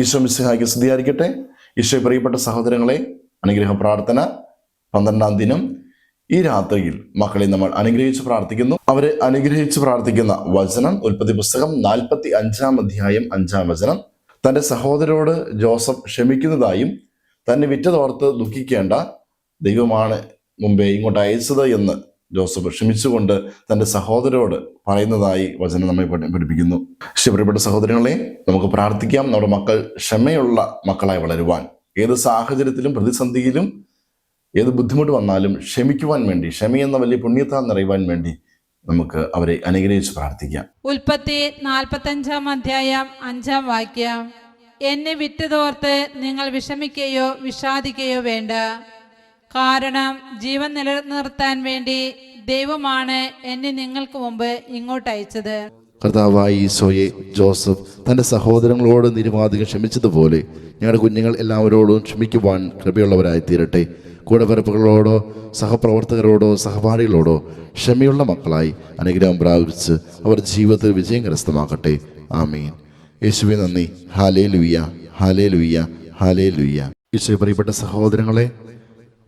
ഈശോ മിസ്സിഹായ്ക്ക് സ്ഥിതിയായിരിക്കട്ടെ ഈശോ പ്രിയപ്പെട്ട സഹോദരങ്ങളെ അനുഗ്രഹ പ്രാർത്ഥന പന്ത്രണ്ടാം ദിനം ഈ രാത്രിയിൽ മക്കളെ നമ്മൾ അനുഗ്രഹിച്ച് പ്രാർത്ഥിക്കുന്നു. അവരെ അനുഗ്രഹിച്ച് പ്രാർത്ഥിക്കുന്ന വചനം ഉൽപ്പത്തി പുസ്തകം നാൽപ്പത്തി അഞ്ചാം അധ്യായം അഞ്ചാം വചനം. തന്റെ സഹോദരോട് ജോസഫ് ക്ഷമിക്കുന്നതായും തന്നെ വിറ്റതോർത്ത് ദുഃഖിക്കേണ്ട ദൈവമാണ് മുമ്പേ ഇങ്ങോട്ട് അയച്ചത് എന്ന് ജോസഫ് ക്ഷമിച്ചുകൊണ്ട് തന്റെ സഹോദരോട് പറയുന്നതായി വചനം നമ്മെ പഠിപ്പിക്കുന്നു. ശിവപ്രിയപ്പെട്ട സഹോദരങ്ങളെ നമുക്ക് പ്രാർത്ഥിക്കാം. നമ്മുടെ മക്കൾ ക്ഷമയുള്ള മക്കളായി വളരുവാൻ. ഏത് സാഹചര്യത്തിലും പ്രതിസന്ധിയിലും ഏത് ബുദ്ധിമുട്ട് വന്നാലും ക്ഷമിക്കുവാൻ വേണ്ടി ക്ഷമയെന്ന വലിയ പുണ്യത്താൽ നിറയുവാൻ വേണ്ടി നമുക്ക് അവരെ അനുഗ്രഹിച്ച് പ്രാർത്ഥിക്കാം. ഉൽപ്പത്തി നാൽപ്പത്തഞ്ചാം അധ്യായം അഞ്ചാം വാക്യം. എന്നെ വിറ്റതോർത്ത് നിങ്ങൾ വിഷമിക്കുകയോ വിഷാദിക്കുകയോ വേണ്ട. കാരണം ജീവൻ നിലനിർത്താൻ വേണ്ടി ദൈവമാണ് എന്നെ നിങ്ങൾക്ക് മുമ്പ് ഇങ്ങോട്ട് അയച്ചത്. കർത്താവായി ഈശോയെ ജോസഫ് തന്റെ സഹോദരങ്ങളോട് നിരുപാധികം ക്ഷമിച്ചതുപോലെ ഞങ്ങളുടെ കുഞ്ഞുങ്ങൾ എല്ലാവരോടും ക്ഷമിക്കുവാൻ കൃപയുള്ളവരായി തീരട്ടെ കൂടപ്പിറപ്പുകളോടോ സഹപ്രവർത്തകരോടോ സഹപാഠികളോടോ ക്ഷമയുള്ള മക്കളായി അനുഗ്രഹം പ്രാപിച്ച് അവർ ജീവിതത്തിൽ വിജയം കരസ്ഥമാക്കട്ടെ. ആമീൻ. യേശുവെ നന്ദി. ഹാലേ ലുയ്യ ഹാലേ ലുയ്യ ഹാലേ ലുയ്യ ഈശോ പ്രിയപ്പെട്ട സഹോദരങ്ങളെ